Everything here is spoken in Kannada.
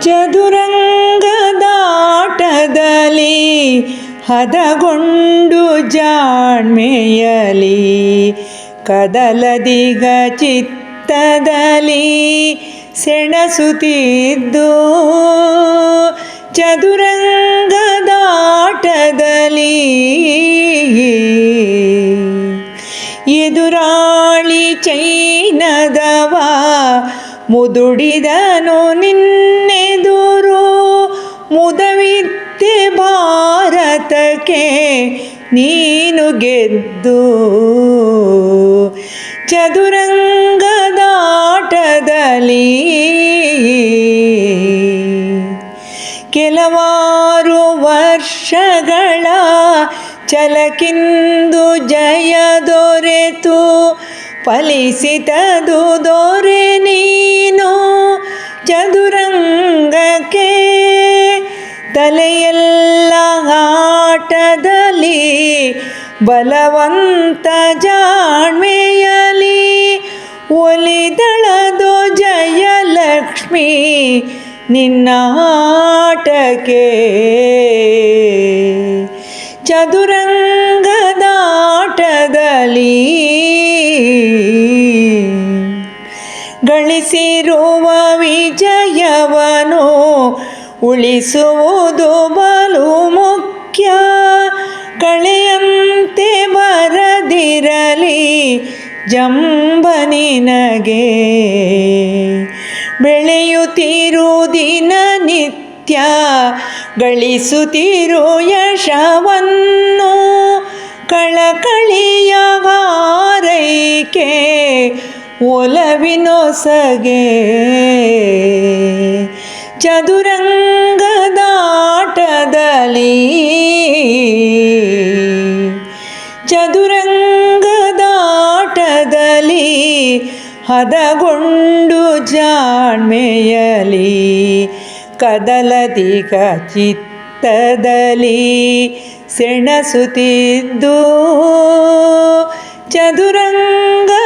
ಚದುರಂಗದಾಟದಲ್ಲಿ ಹದಗೊಂಡು ಜಾಣ್ಮೆಯಲಿ ಕದಲದಿಗ ಚಿತ್ತದಲ್ಲಿ ಸೆಣಸುತ್ತಿದ್ದು ಚದುರಂಗದಾಟದಲ್ಲಿ ಎದುರಾಳಿ ಚೈನದವ ಮುದುಡಿದನು ನಿನ್ನೆದುರು ಮುದವಿತ್ತೆ ಭಾರತಕ್ಕೆ ನೀನು ಗೆದ್ದು ಚದುರಂಗದಾಟದಲ್ಲಿ ಕೆಲವಾರು ವರ್ಷಗಳ ಚಲಕಿಂದು ಜಯ ದೊರೆತು ಫಲಿಸಿತದು ದೊರೆ ನೀನು. ತಲೆಯೆಲ್ಲ ಆಟದಲ್ಲಿ ಬಲವಂತ ಜಾಣ್ಮೆಯಲಿ ಒಲಿದಳದು ಜಯಲಕ್ಷ್ಮಿ ನಿನ್ನ ಆಟಕ್ಕೆ. ಚದುರಂಗದಾಟದಲ್ಲಿ ಗಳಿಸಿರುವ ವಿಜಯವನು ಉಳಿಸುವುದು ಬಲು ಮುಖ್ಯ. ಕಳೆಯಂತೆ ಬರದಿರಲಿ ಜಂಬನಿನಗೆ ಬೆಳೆಯುತ್ತಿರು ದಿನ ನಿತ್ಯ ಗಳಿಸುತ್ತಿರು ಯಶವನ್ನು. ಕಳಕಳಿಯ ಹಾರೈಕೆ ಒಲವಿನೊಸಗೆ. ಚದುರಂಗದಾಟದಲ್ಲಿ ಚದುರಂಗದಾಟದಲ್ಲಿ ಹದಗೊಂಡು ಜಾಣ್ಮೆಯಲಿ ಕದಲದಿಗ ಚಿತ್ತದಲ್ಲಿ ಸೆಣಸುತ್ತಿದ್ದು ಚದುರಂಗದಾಟದಲ್ಲಿ